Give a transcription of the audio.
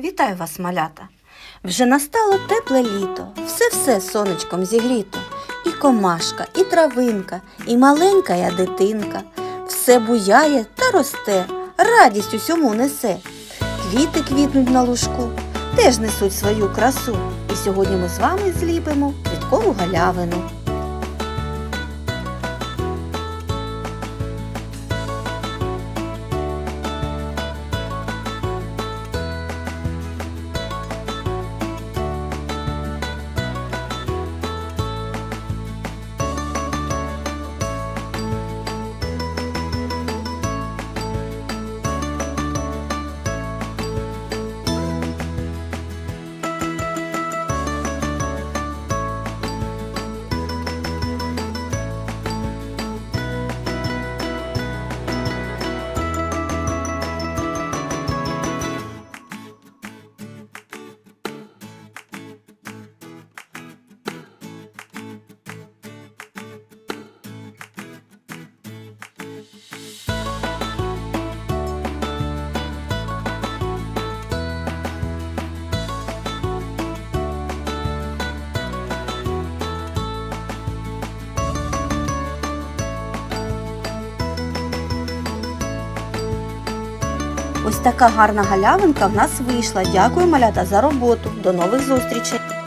Вітаю вас, малята! Вже настало тепле літо, все-все сонечком зігріто. І комашка, і травинка, і маленька я дитинка. Все буяє та росте, радість усьому несе. Квіти квітнуть на лужку, теж несуть свою красу. І сьогодні ми з вами зліпимо квіткову галявину. Ось така гарна галявинка в нас вийшла. Дякую, малята, за роботу. До нових зустрічей!